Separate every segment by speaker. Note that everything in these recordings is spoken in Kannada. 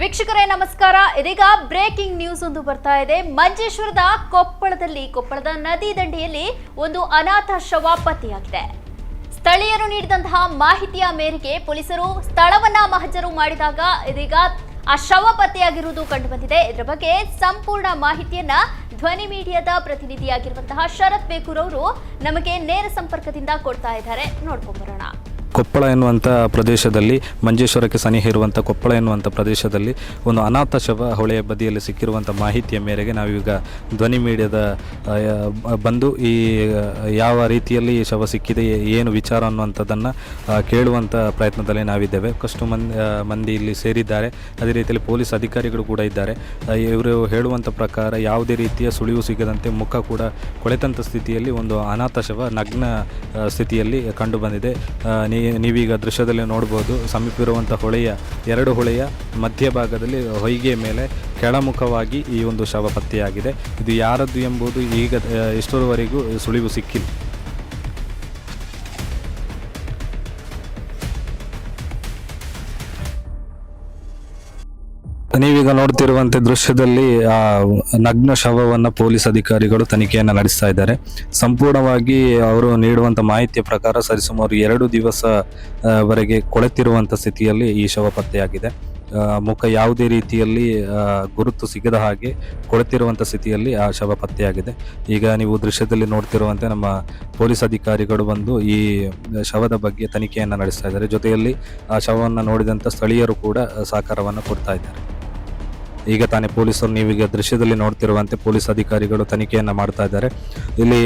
Speaker 1: ವೀಕ್ಷಕರೇ, ನಮಸ್ಕಾರ. ಇದೀಗ ಬ್ರೇಕಿಂಗ್ ನ್ಯೂಸ್ ಒಂದು ಬರ್ತಾ ಇದೆ. ಮಂಜೇಶ್ವರದ ಕೊಪ್ಪಳದಲ್ಲಿ, ಕೊಪ್ಪಳದ ನದಿ ದಂಡೆಯಲ್ಲಿ ಒಂದು ಅನಾಥ ಶವ ಪತ್ತೆಯಾಗಿದೆ. ಸ್ಥಳೀಯರು ನೀಡಿದಂತಹ ಮಾಹಿತಿಯ ಮೇರೆಗೆ ಪೊಲೀಸರು ಸ್ಥಳವನ್ನ ಮಹಜರು ಮಾಡಿದಾಗ ಇದೀಗ ಆ ಶವ ಪತ್ತೆಯಾಗಿರುವುದು ಕಂಡುಬಂದಿದೆ. ಇದರ ಬಗ್ಗೆ ಸಂಪೂರ್ಣ ಮಾಹಿತಿಯನ್ನ ಧ್ವನಿ ಮೀಡಿಯಾದ ಪ್ರತಿನಿಧಿಯಾಗಿರುವಂತಹ ಶರತ್ ಬೇಕೂರ್ ಅವರು ನಮಗೆ ನೇರ ಸಂಪರ್ಕದಿಂದ ಕೊಡ್ತಾ ಇದ್ದಾರೆ. ನೋಡ್ಕೊಂಡ್ ಬರೋಣ.
Speaker 2: ಕೊಪ್ಪಳ ಎನ್ನುವಂಥ ಪ್ರದೇಶದಲ್ಲಿ, ಮಂಜೇಶ್ವರಕ್ಕೆ ಸನಿಹ ಇರುವಂಥ ಕೊಪ್ಪಳ ಎನ್ನುವಂಥ ಪ್ರದೇಶದಲ್ಲಿ ಒಂದು ಅನಾಥ ಶವ ಹೊಳೆಯ ಬದಿಯಲ್ಲಿ ಸಿಕ್ಕಿರುವಂಥ ಮಾಹಿತಿಯ ಮೇರೆಗೆ ನಾವೀಗ ಧ್ವನಿ ಮೀಡಿಯಾದ ಬಂದು ಈ ಯಾವ ರೀತಿಯಲ್ಲಿ ಈ ಶವ ಸಿಕ್ಕಿದೆ ಏನು ವಿಚಾರ ಅನ್ನುವಂಥದ್ದನ್ನು ಕೇಳುವಂಥ ಪ್ರಯತ್ನದಲ್ಲಿ ನಾವಿದ್ದೇವೆ. ಕಷ್ಟು ಮಂದಿ ಮಂದಿ ಇಲ್ಲಿ ಸೇರಿದ್ದಾರೆ. ಅದೇ ರೀತಿಯಲ್ಲಿ ಪೊಲೀಸ್ ಅಧಿಕಾರಿಗಳು ಕೂಡ ಇದ್ದಾರೆ. ಇವರು ಹೇಳುವಂಥ ಪ್ರಕಾರ ಯಾವುದೇ ರೀತಿಯ ಸುಳಿವು ಸಿಗದಂತೆ ಮುಖ ಕೂಡ ಕೊಳೆತಂಥ ಸ್ಥಿತಿಯಲ್ಲಿ ಒಂದು ಅನಾಥ ಶವ ನಗ್ನ ಸ್ಥಿತಿಯಲ್ಲಿ ಕಂಡು ಬಂದಿದೆ. ನೀ ನೀವೀಗ ದೃಶ್ಯದಲ್ಲಿ ನೋಡ್ಬೋದು ಸಮೀಪ ಇರುವಂಥ ಹೊಳೆಯ ಎರಡು ಹೊಳೆಯ ಮಧ್ಯಭಾಗದಲ್ಲಿ ಹೊಯ್ಗೆ ಮೇಲೆ ಕೆಳಮುಖವಾಗಿ ಈ ಒಂದು ಶವ ಪತ್ತೆಯಾಗಿದೆ. ಇದು ಯಾರದ್ದು ಎಂಬುದು ಈಗ ಇಷ್ಟರವರೆಗೂ ಸುಳಿವು ಸಿಕ್ಕಿಲ್ಲ. ನೀವೀಗ ನೋಡ್ತಿರುವಂತೆ ದೃಶ್ಯದಲ್ಲಿ, ಆ, ನಗ್ನ ಶವವನ್ನು ಪೊಲೀಸ್ ಅಧಿಕಾರಿಗಳು ತನಿಖೆಯನ್ನು ನಡೆಸ್ತಾ ಇದ್ದಾರೆ. ಸಂಪೂರ್ಣವಾಗಿ ಅವರು ನೀಡುವಂಥ ಮಾಹಿತಿಯ ಪ್ರಕಾರ ಸರಿಸುಮಾರು ಎರಡು ದಿವಸ ವರೆಗೆ ಕೊಳೆತಿರುವಂಥ ಸ್ಥಿತಿಯಲ್ಲಿ ಈ ಶವ ಪತ್ತೆಯಾಗಿದೆ. ಮುಖ ಯಾವುದೇ ರೀತಿಯಲ್ಲಿ ಗುರುತು ಸಿಗದ ಹಾಗೆ ಕೊಳೆತಿರುವಂಥ ಸ್ಥಿತಿಯಲ್ಲಿ ಆ ಶವ ಪತ್ತೆಯಾಗಿದೆ. ಈಗ ನೀವು ದೃಶ್ಯದಲ್ಲಿ ನೋಡ್ತಿರುವಂತೆ ನಮ್ಮ ಪೊಲೀಸ್ ಅಧಿಕಾರಿಗಳು ಬಂದು ಈ ಶವದ ಬಗ್ಗೆ ತನಿಖೆಯನ್ನು ನಡೆಸ್ತಾ ಇದ್ದಾರೆ. ಜೊತೆಯಲ್ಲಿ ಆ ಶವವನ್ನು ನೋಡಿದಂಥ ಸ್ಥಳೀಯರು ಕೂಡ ಸಹಕಾರವನ್ನು ಕೊಡ್ತಾ ಇದ್ದಾರೆ. ಈಗ ತಾನೇ ಪೊಲೀಸರು ನೀವೀಗ ದೃಶ್ಯದಲ್ಲಿ ನೋಡ್ತಿರುವಂತೆ ಪೊಲೀಸ್ ಅಧಿಕಾರಿಗಳು ತನಿಖೆಯನ್ನು ಮಾಡ್ತಾ ಇದ್ದಾರೆ. ಇಲ್ಲಿ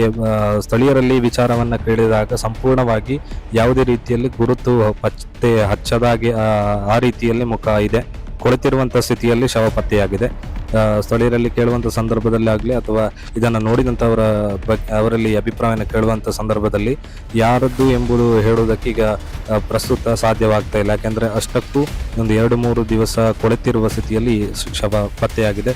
Speaker 2: ಸ್ಥಳೀಯರಲ್ಲಿ ವಿಚಾರವನ್ನು ಕೇಳಿದಾಗ ಸಂಪೂರ್ಣವಾಗಿ ಯಾವುದೇ ರೀತಿಯಲ್ಲಿ ಗುರುತು ಪತ್ತೆ ಹಚ್ಚದಾಗಿ ಆ, ರೀತಿಯಲ್ಲಿ ಮುಖ ಇದೆ. ಕೊಳೆತಿರುವಂಥ ಸ್ಥಿತಿಯಲ್ಲಿ ಶವ ಪತ್ತೆಯಾಗಿದೆ. ಸ್ಥಳೀಯರಲ್ಲಿ ಕೇಳುವಂಥ ಸಂದರ್ಭದಲ್ಲಿ ಆಗಲಿ ಅಥವಾ ಇದನ್ನು ನೋಡಿದಂಥವರ ಬಗ್ಗೆ ಅವರಲ್ಲಿ ಅಭಿಪ್ರಾಯನ ಕೇಳುವಂಥ ಸಂದರ್ಭದಲ್ಲಿ ಯಾರದ್ದು ಎಂಬುದು ಹೇಳುವುದಕ್ಕೆ ಈಗ ಪ್ರಸ್ತುತ ಸಾಧ್ಯವಾಗ್ತಾ ಇಲ್ಲ. ಯಾಕೆಂದರೆ ಅಷ್ಟಕ್ಕೂ ಒಂದು ಎರಡು ಮೂರು ದಿವಸ ಕೊಳೆತಿರುವ ಸ್ಥಿತಿಯಲ್ಲಿ ಶವ ಪತ್ತೆಯಾಗಿದೆ.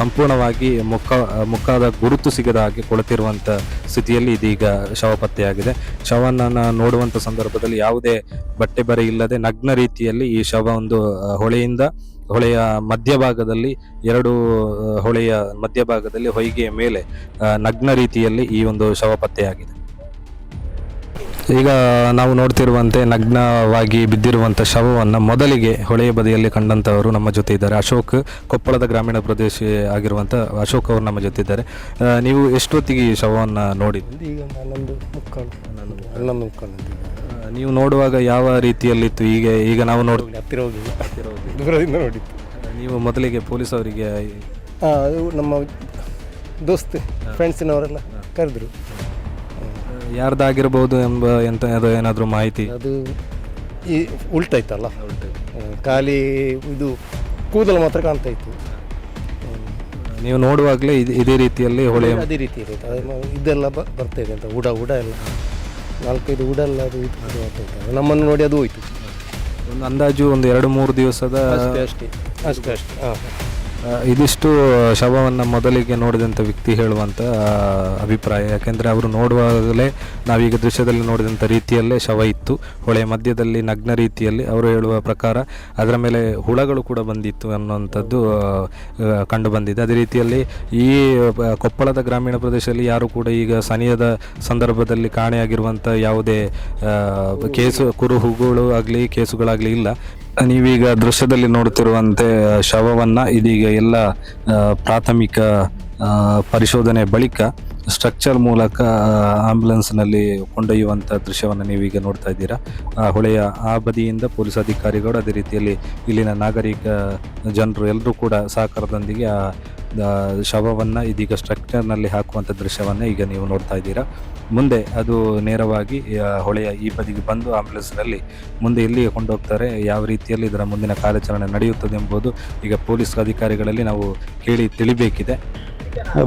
Speaker 2: ಸಂಪೂರ್ಣವಾಗಿ ಮುಖ, ಮುಖದ ಗುರುತು ಸಿಗದ ಹಾಗೆ ಕೊಳೆತಿರುವಂಥ ಸ್ಥಿತಿಯಲ್ಲಿ ಇದೀಗ ಶವ ಪತ್ತೆಯಾಗಿದೆ. ಶವನನ್ನು ನೋಡುವಂಥ ಸಂದರ್ಭದಲ್ಲಿ ಯಾವುದೇ ಬಟ್ಟೆ ಬರೆ ಇಲ್ಲದೆ ನಗ್ನ ರೀತಿಯಲ್ಲಿ ಈ ಶವ ಒಂದು ಹೊಳೆಯಿಂದ ಹೊಳೆಯ ಮಧ್ಯಭಾಗದಲ್ಲಿ ಎರಡು ಹೊಳೆಯ ಮಧ್ಯಭಾಗದಲ್ಲಿ ಹೊಯ್ಗೆಯ ಮೇಲೆ ನಗ್ನ ರೀತಿಯಲ್ಲಿ ಈ ಒಂದು ಶವ ಪತ್ತೆಯಾಗಿದೆ. ಈಗ ನಾವು ನೋಡ್ತಿರುವಂತೆ ನಗ್ನವಾಗಿ ಬಿದ್ದಿರುವಂಥ ಶವವನ್ನು ಮೊದಲಿಗೆ ಹೊಳೆಯ ಬದಿಯಲ್ಲಿ ಕಂಡಂಥವರು ನಮ್ಮ ಜೊತೆ ಇದ್ದಾರೆ. ಅಶೋಕ್ ಕೊಪ್ಪಳದ ಗ್ರಾಮೀಣ ಪ್ರದೇಶ ಆಗಿರುವಂಥ ಅಶೋಕ್ ಅವರು ನಮ್ಮ ಜೊತೆ ಇದ್ದಾರೆ. ನೀವು ಎಷ್ಟೊತ್ತಿಗೆ ಈ ಶವವನ್ನು ನೋಡಿದ್ರಿ?
Speaker 3: ಈಗ
Speaker 2: ನೀವು ನೋಡುವಾಗ ಯಾವ ರೀತಿಯಲ್ಲಿತ್ತು? ಈಗ ಈಗ ನಾವು ನೋಡ್
Speaker 3: ಹತ್ತಿರ ಹೋಗಿ ದೂರದಿಂದ ನೋಡಿತ್ತು
Speaker 2: ನೀವು ಮೊದಲಿಗೆ ಪೊಲೀಸ್ ಅವರಿಗೆ
Speaker 3: ಅದು ನಮ್ಮ ದೋಸ್ತ್ ಫ್ರೆಂಡ್ಸಿನವರೆಲ್ಲ ಕರೆದ್ರು.
Speaker 2: ಯಾರ್ದಾಗಿರ್ಬೋದು ಎಂಬ ಎಂತ ಅದು ಏನಾದರೂ ಮಾಹಿತಿ?
Speaker 3: ಅದು ಈ ಉಲ್ಟಾಯ್ತಲ್ಲ? ಖಾಲಿ ಇದು ಕೂದಲು ಮಾತ್ರ ಕಾಣ್ತಾ ಇತ್ತು
Speaker 2: ನೀವು ನೋಡುವಾಗಲೇ ಇದು ಇದೇ ರೀತಿಯಲ್ಲಿ ಹೊಳೆ
Speaker 3: ಅದೇ ರೀತಿ ಇರುತ್ತೆ. ಅದನ್ನು ಇದೆಲ್ಲ ಬ- ಬರ್ತಾ ಇದೆ ಅಂತ ಉಡ ಉಡ ಎಲ್ಲ. ನಾಲ್ಕೈದು ಊಡಲ್ಲ ಅದು ಇದು. ನಮ್ಮನ್ನು ನೋಡಿ ಅದು ಹೋಯ್ತು.
Speaker 2: ಒಂದು ಅಂದಾಜು ಒಂದು ಎರಡು ಮೂರು ದಿವಸದ
Speaker 3: ಅಷ್ಟೇ ಅಷ್ಟೇ. ಅಷ್ಟೇ ಅಷ್ಟೇ. ಹಾಂ.
Speaker 2: ಇದಿಷ್ಟು ಶವವನ್ನು ಮೊದಲಿಗೆ ನೋಡಿದಂಥ ವ್ಯಕ್ತಿ ಹೇಳುವಂಥ ಅಭಿಪ್ರಾಯ. ಯಾಕೆಂದರೆ ಅವರು ನೋಡುವಾಗಲೇ ನಾವೀಗ ದೃಶ್ಯದಲ್ಲಿ ನೋಡಿದಂಥ ರೀತಿಯಲ್ಲೇ ಶವ ಇತ್ತು. ಹೊಳೆಯ ಮಧ್ಯದಲ್ಲಿ ನಗ್ನ ರೀತಿಯಲ್ಲಿ ಅವರು ಹೇಳುವ ಪ್ರಕಾರ ಅದರ ಮೇಲೆ ಹುಳಗಳು ಕೂಡ ಬಂದಿತ್ತು ಅನ್ನುವಂಥದ್ದು ಆ, ಆ, ಕಂಡು ಬಂದಿದೆ. ಅದೇ ರೀತಿಯಲ್ಲಿ ಈ ಕೊಪ್ಪಳದ ಗ್ರಾಮೀಣ ಪ್ರದೇಶದಲ್ಲಿ ಯಾರು ಕೂಡ ಈಗ ಸನಿಯದ ಸಂದರ್ಭದಲ್ಲಿ ಕಾಣೆಯಾಗಿರುವಂಥ ಯಾವುದೇ ಕೇಸು ಕುರುಹುಗಳು ಆಗಲಿ ಕೇಸುಗಳಾಗಲಿ ಇಲ್ಲ. ನೀವೀಗ ದೃಶ್ಯದಲ್ಲಿ ನೋಡುತ್ತಿರುವಂತೆ ಶವವನ್ನು ಇದೀಗ ಎಲ್ಲ ಪ್ರಾಥಮಿಕ ಪರಿಶೋಧನೆ ಬಳಿಕ ಸ್ಟ್ರಕ್ಚರ್ ಮೂಲಕ ಆಂಬ್ಯುಲೆನ್ಸ್ನಲ್ಲಿ ಕೊಂಡೊಯ್ಯುವಂಥ ದೃಶ್ಯವನ್ನು ನೀವೀಗ ನೋಡ್ತಾ ಇದ್ದೀರಾ. ಆ, ಹೊಳೆಯ ಆ ಬದಿಯಿಂದ ಪೊಲೀಸ್ ಅಧಿಕಾರಿಗಳು ಅದೇ ರೀತಿಯಲ್ಲಿ ಇಲ್ಲಿನ ನಾಗರಿಕ ಜನರು ಎಲ್ಲರೂ ಕೂಡ ಸಹಕಾರದೊಂದಿಗೆ, ಆ ಶವವನ್ನು ಇದೀಗ ಸ್ಟ್ರಕ್ಚರ್ನಲ್ಲಿ ಹಾಕುವಂಥ ದೃಶ್ಯವನ್ನು ಈಗ ನೀವು ನೋಡ್ತಾ ಇದ್ದೀರಾ. ಮುಂದೆ ಅದು ನೇರವಾಗಿ ಹೊಳೆಯ ಈ ಬದಿಗೆ ಬಂದು ಆಂಬ್ಯುಲೆನ್ಸ್ನಲ್ಲಿ ಮುಂದೆ ಎಲ್ಲಿಗೆ ಕೊಂಡೋಗ್ತಾರೆ. ಯಾವ ರೀತಿಯಲ್ಲಿ ಇದರ ಮುಂದಿನ ಕಾರ್ಯಾಚರಣೆ ನಡೆಯುತ್ತದೆ ಎಂಬುದು ಈಗ ಪೊಲೀಸ್ ಅಧಿಕಾರಿಗಳಲ್ಲಿ ನಾವು ಕೇಳಿ ತಿಳಿಬೇಕಿದೆ.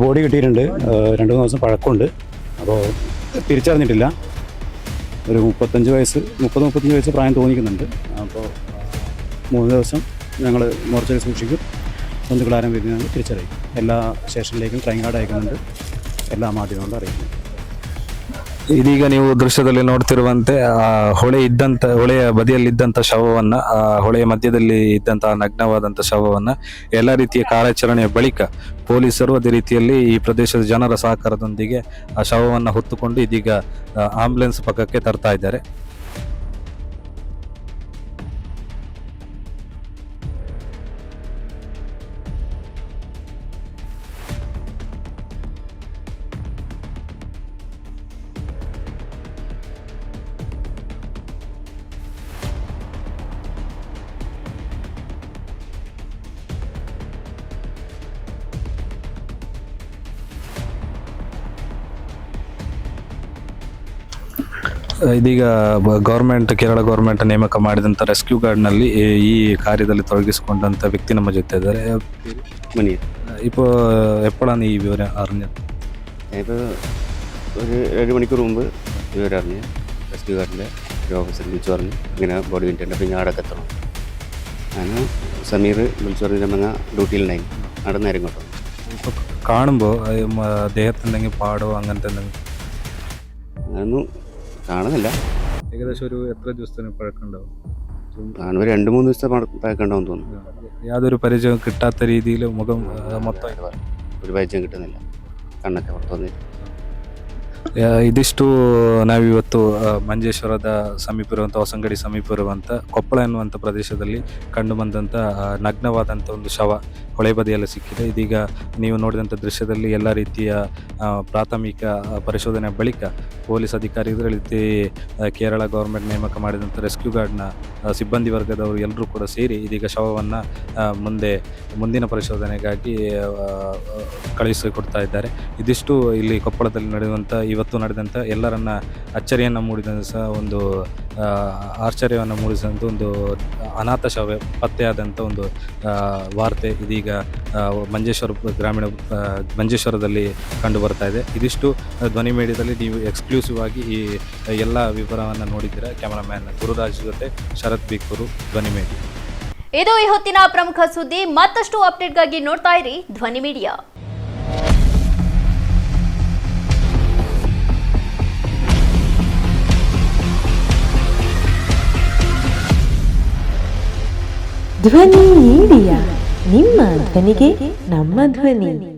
Speaker 4: ബോഡി കിട്ടിയിട്ടുണ്ട്. രണ്ട് മൂന്ന് ദിവസം പഴക്കമുണ്ട്. അപ്പോൾ തിരിച്ചറിഞ്ഞിട്ടില്ല. ഒരു മുപ്പത്തഞ്ച് വയസ്സ് മുപ്പത് മുപ്പത്തഞ്ച് വയസ്സ് പ്രായം തോന്നിക്കുന്നുണ്ട്. അപ്പോൾ മൂന്ന് ദിവസം ഞങ്ങൾ മോർച്ചറി സൂക്ഷിക്കും. ബന്ധുക്കളാരും വരുന്നത് തിരിച്ചറിയിക്കും എല്ലാ സ്റ്റേഷനിലേക്കും ട്രെയിൻ കാർഡ് അയക്കുന്നുണ്ട്. എല്ലാ മാധ്യമങ്ങളും അറിയിക്കും
Speaker 2: ಇದೀಗ ನೀವು ದೃಶ್ಯದಲ್ಲಿ ನೋಡ್ತಿರುವಂತೆ, ಆ, ಹೊಳೆ ಇದ್ದಂತ, ಹೊಳೆಯ ಬದಿಯಲ್ಲಿದ್ದಂತ ಶವವನ್ನ, ಆ, ಹೊಳೆಯ ಮಧ್ಯದಲ್ಲಿ ಇದ್ದಂತಹ ನಗ್ನವಾದಂತ ಶವವನ್ನ ಎಲ್ಲ ರೀತಿಯ ಕಾರ್ಯಾಚರಣೆಯ ಬಳಿಕ ಪೊಲೀಸರು ಅದೇ ರೀತಿಯಲ್ಲಿ ಈ ಪ್ರದೇಶದ ಜನರ ಸಹಕಾರದೊಂದಿಗೆ ಆ ಶವವನ್ನು ಹೊತ್ತುಕೊಂಡು ಇದೀಗ ಆಂಬುಲೆನ್ಸ್ ಪಕ್ಕಕ್ಕೆ ತರ್ತಾ ಇದ್ದಾರೆ. ಇದೀಗ ಗೌರ್ಮೆಂಟ್ ಕೇರಳ ಗೌರ್ಮೆಂಟ್ ನೇಮಕ ಮಾಡಿದಂತ ರೆಸ್ಕ್ಯೂ ಗಾರ್ಡ್ನಲ್ಲಿ ಈ ಕಾರ್ಯದಲ್ಲಿ ತೊಡಗಿಸಿಕೊಂಡಂತ ವ್ಯಕ್ತಿ ನಮ್ಮ ಜೊತೆ ಇದ್ದಾರೆ
Speaker 5: മണി
Speaker 2: ഇപ്പോൾ എപ്പോഴാണ് ഈ വിവരം അറിഞ്ഞത്
Speaker 5: ഞാനിപ്പോൾ ഒരു രണ്ട് മണിക്കൂർ മുമ്പ് വിവരം അറിഞ്ഞ് റെസ്ക്യൂ ഗാർഡിൻ്റെ ഒരു ഓഫീസർ വിളിച്ചു പറഞ്ഞു ഇങ്ങനെ ബോഡി കിട്ടിയിട്ടുണ്ട് അപ്പോൾ ഞാൻ അവിടെ എത്തണം ഞാൻ സമീർ വിളിച്ചു പറഞ്ഞു നമ്മങ്ങ ഡ്യൂട്ടിയിലുണ്ടായി അവിടെ നേരം ഇങ്ങോട്ട്
Speaker 2: ഇപ്പോൾ കാണുമ്പോൾ ദേഹത്ത് എന്തെങ്കിലും പാടോ അങ്ങനത്തെ എന്തെങ്കിലും
Speaker 5: ഞാനൊന്നും കാണുന്നില്ല.
Speaker 2: ഏകദേശം ഒരു എത്ര ദിവസത്തിന് പഴക്കമുണ്ടാവും
Speaker 5: കാണുമ്പോൾ രണ്ട് മൂന്ന് ദിവസത്തെ പഴക്കമുണ്ടാവും തോന്നുന്നു.
Speaker 2: യാതൊരു പരിചയം കിട്ടാത്ത രീതിയിൽ മുഖം മൊത്തം
Speaker 5: ഒരു പരിചയം കിട്ടുന്നില്ല. കണ്ണൊക്കെ പുറത്തു വന്നിട്ട്
Speaker 2: ಇದಿಷ್ಟು ನಾವಿವತ್ತು ಮಂಜೇಶ್ವರದ ಸಮೀಪ ಇರುವಂಥ ಹೊಸಂಗಡಿ ಸಮೀಪ ಇರುವಂಥ ಕೊಪ್ಪಳ ಎನ್ನುವಂಥ ಪ್ರದೇಶದಲ್ಲಿ ಕಂಡು ಬಂದಂಥ ನಗ್ನವಾದಂಥ ಒಂದು ಶವ ಹೊಳೆ ಬದಿಯಲ್ಲಿ ಸಿಕ್ಕಿದೆ. ಇದೀಗ ನೀವು ನೋಡಿದಂಥ ದೃಶ್ಯದಲ್ಲಿ ಎಲ್ಲ ರೀತಿಯ ಪ್ರಾಥಮಿಕ ಪರಿಶೋಧನೆ ಬಳಿಕ ಪೊಲೀಸ್ ಅಧಿಕಾರಿಗಳು ರೀತಿ ಕೇರಳ ಗೌರ್ಮೆಂಟ್ ನೇಮಕ ಮಾಡಿದಂಥ ರೆಸ್ಕ್ಯೂ ಗಾರ್ಡ್ನ ಸಿಬ್ಬಂದಿ ವರ್ಗದವರು ಎಲ್ಲರೂ ಕೂಡ ಸೇರಿ ಇದೀಗ ಶವವನ್ನು ಮುಂದೆ, ಮುಂದಿನ ಪರಿಶೋಧನೆಗಾಗಿ ಕಳುಹಿಸಿಕೊಡ್ತಾ ಇದ್ದಾರೆ. ಇದಿಷ್ಟು ಇಲ್ಲಿ ಕೊಪ್ಪಳದಲ್ಲಿ ನಡೆಯುವಂಥ ಇವತ್ತು ನಡೆದಂಥ ಎಲ್ಲರನ್ನ ಅಚ್ಚರಿಯನ್ನು ಮೂಡಿದಂಥ ಸಹ ಒಂದು ಆಶ್ಚರ್ಯವನ್ನು ಮೂಡಿಸಿದಂಥ ಒಂದು, ಅನಾಥ ಶವ ಪತ್ತೆಯಾದಂಥ ಒಂದು ವಾರ್ತೆ ಇದೀಗ ಮಂಜೇಶ್ವರ ಗ್ರಾಮೀಣ ಮಂಜೇಶ್ವರದಲ್ಲಿ ಕಂಡು ಬರ್ತಾ ಇದೆ. ಇದಿಷ್ಟು ಧ್ವನಿ ಮೀಡಿಯಾದಲ್ಲಿ ನೀವು ಎಕ್ಸ್ಕ್ಲೂಸಿವ್ ಆಗಿ ಈ ಎಲ್ಲ ವಿವರವನ್ನು ನೋಡಿದ್ದೀರಾ. ಕ್ಯಾಮರಾಮ್ಯಾನ್ ಗುರುರಾಜ್ ಜೊತೆ ಶರತ್ ಬಿಕ್ಕೂರು ಧ್ವನಿ ಮೀಡಿಯಾ.
Speaker 1: ಇದು ಈ ಹೊತ್ತಿನ ಪ್ರಮುಖ ಸುದ್ದಿ. ಮತ್ತಷ್ಟು ಅಪ್ಡೇಟ್ಗಾಗಿ ನೋಡ್ತಾ ಇರಿ ಧ್ವನಿ ಮೀಡಿಯಾ.
Speaker 6: ಧ್ವನಿ ಇಂಡಿಯಾ ನಿಮ್ಮ ಧ್ವನಿಗೆ ನಮ್ಮ ಧ್ವನಿ.